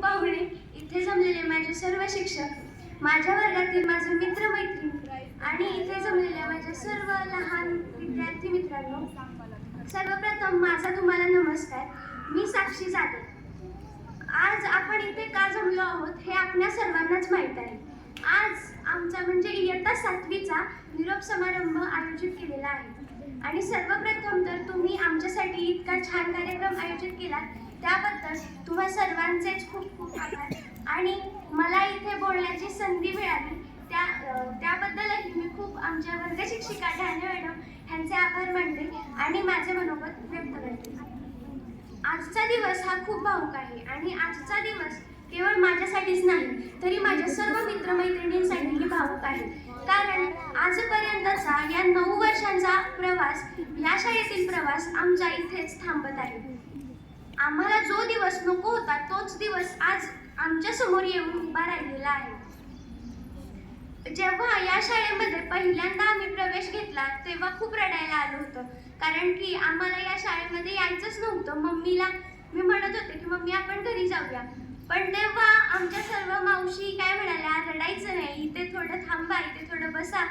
पाहुणे इथे जमलेले माझे सर्व शिक्षक माझ्या वर्गातील माझे मित्र मैत्रिणी आणि इथे जमलेल्या माझ्या सर्व लहान विद्यार्थी मित्रांनो सर्वप्रथम माझा तुम्हाला नमस्कार. मी साक्षी जाधव. आज आपण इथे का जमलो आहोत हे आपल्या सर्वांनाच माहीत आहे. आज आमचा म्हणजे इयत्ता सातवीचा निरोप समारंभ आयोजित केलेला आहे. आणि सर्वप्रथम तर तुम्ही आमच्यासाठी इतका छान कार्यक्रम आयोजित केला त्याबद्दल सर्वांचेच खूप खूप आभार. आणि मला इथे बोलण्याची संधी मिळाली. त्या त्याबद्दलही मी खूप आमच्या वर्ग शिक्षिका ढाणे मॅडम यांचे आभार मानले आणि माझे मनोगत व्यक्त करते. आजचा दिवस हा खूप भावूक आहे आणि आजचा दिवस केवळ माझ्यासाठीच नाही तरी माझ्या सर्व मित्रमैत्रिणींसाठीही भावूक आहे. कारण आजपर्यंतचा या नऊ वर्षांचा प्रवास या शाळेतील प्रवास आमच्या इथेच थांबत आहे. आम्हाला जो दिवस नको होता तोच दिवस आज आमच्यासमोर येऊन उभा राहिलेला आहे. जेव्हा या शाळेमध्ये पहिल्यांदा आम्ही प्रवेश घेतला तेव्हा खूप रडायला आलं होतं. कारण की आम्हाला या शाळेमध्ये यायचंच नव्हतं. मम्मीला मी म्हणत होते की मम्मी आपण घरी जाऊया. पण तेव्हा आमच्या सर्व मावशी काय म्हणाल्या रडायचं नाही इथे थोडं थांबा इथे थोडं बसा.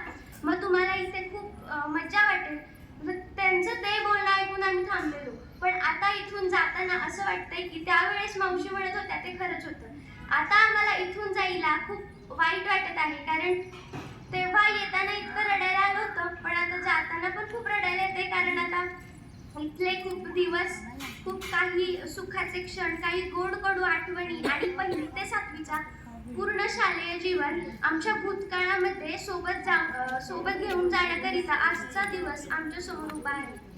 मग तुम्हाला इथे खूप मजा मज्जा वाटेल मग त्यांचं ते बोलणं ऐकून आम्ही थांबलेलो पण आता इथून जाताना असं वाटतंय की त्यावेळेस मावशी म्हणत होत्या ते खरंच होतं. आता आम्हाला इथून जायला खूप वाईट वाटत आहे कारण तेव्हा येताना इतकं रडायला आलं होतं पण आता जाताना पण खूप रडायला येते कारण आता इथले खूप दिवस खूप काही सुखाचे क्षण काही गोड कडू आठवणी आणि पहिली ते सातवीचा पूर्ण शालेय जीवन आमच्या भूतकाळामध्ये सोबत जा सोबत घेऊन जाण्याकरिता आजचा दिवस आमच्यासमोर उभा आहे.